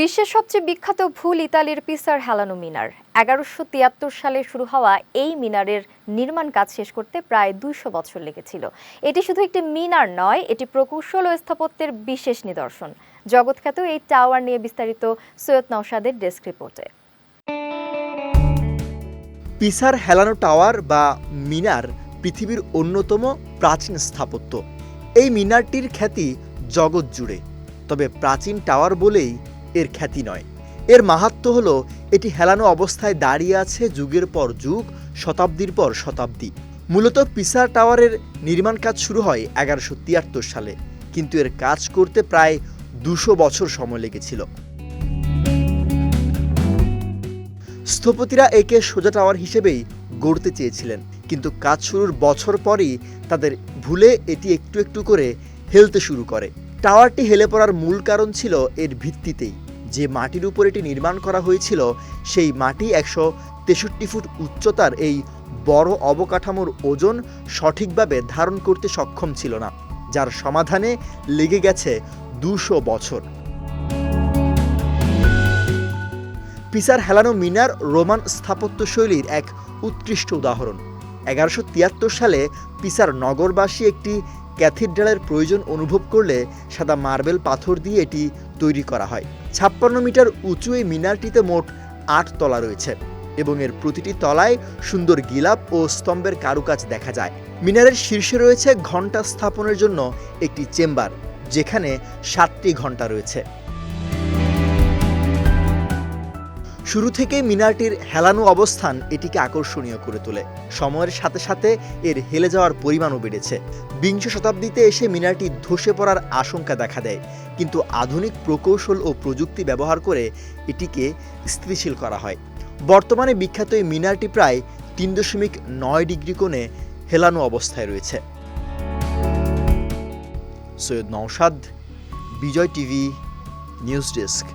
বিশ্বের সবচেয়ে বিখ্যাত ভুল ইতালির পিসার হেলানো মিনার। এগারোশো তিয়াত্তর সালে শুরু হওয়া এই মিনারের নির্মাণ কাজ শেষ করতে প্রায় দুইশো বছর লেগেছিল। এটি শুধু একটি মিনার নয়, এটি প্রকৌশল ও স্থাপত্যের বিশেষ নিদর্শন। জগৎখ্যাত এই টাওয়ার নিয়ে বিস্তারিত সৈয়দ নওশাদের ডেস্ক রিপোর্টে। পিসার হেলানো টাওয়ার বা মিনার পৃথিবীর অন্যতম প্রাচীন স্থাপত্য। এই মিনারটির খ্যাতি জগৎ জুড়ে, তবে প্রাচীন টাওয়ার বলেই এর খ্যাতি নয়। এর মাহাত্ম্য হল, এটি হেলানো অবস্থায় দাঁড়িয়ে আছে যুগের পর যুগ, শতাব্দীর পর শতাব্দী। মূলত পিসার টাওয়ারের নির্মাণ কাজ শুরু হয় এগারোশো তিয়াত্তর সালে, কিন্তু এর কাজ করতে প্রায় দুশো বছর সময় লেগেছিল। স্থপতিরা একে সোজা টাওয়ার হিসেবেই গড়তে চেয়েছিলেন, কিন্তু কাজ শুরুর বছর পরই তাদের ভুলে এটি একটু একটু করে হেলতে শুরু করে। টাওয়ারটি হেলে পড়ার মূল কারণ ছিল এর ভিত্তিতেই। যে মাটির উপর এটি নির্মাণ করা হয়েছিল, সেই মাটি একশো তেষট্টি ফুট উচ্চতার এই বড় অবকাঠামোর ওজন সঠিকভাবে ধারণ করতে সক্ষম ছিল না, যার সমাধানে লেগে গেছে দুশো বছর। পিসার হেলানো মিনার রোমান স্থাপত্য শৈলীর এক উৎকৃষ্ট উদাহরণ। এগারোশো সালে পিসার নগরবাসী একটি ক্যাথিড্রালের প্রয়োজন অনুভব করলে সাদা মার্বেল পাথর দিয়ে এটি তৈরি করা হয়। ছাপ্পান্ন মিটার উঁচু এই মিনারটিতে মোট আট তলা রয়েছে এবং এর প্রতিটি তলায় সুন্দর গিলাপ ও স্তম্ভের কারুকাজ দেখা যায়। মিনারের শীর্ষে রয়েছে ঘণ্টা স্থাপনের জন্য একটি চেম্বার, যেখানে সাতটি ঘণ্টা রয়েছে। শুরু থেকে মিনারটির হেলানো অবস্থান এটিকে আকর্ষণীয় করে তোলে। সময়ের সাথে সাথে এর হেলে যাওয়ার পরিমাণও বেড়েছে। বিংশ শতাব্দীতে এসে মিনারটি ধসে পড়ার আশঙ্কা দেখা দেয়, কিন্তু আধুনিক প্রকৌশল ও প্রযুক্তি ব্যবহার করে এটিকে স্থিতিশীল করা হয়। বর্তমানে বিখ্যাত এই মিনারটি প্রায় তিন দশমিক নয় ডিগ্রি কোণে হেলানো অবস্থায় রয়েছে। Syed Naushad, Bijoy TV, news desk.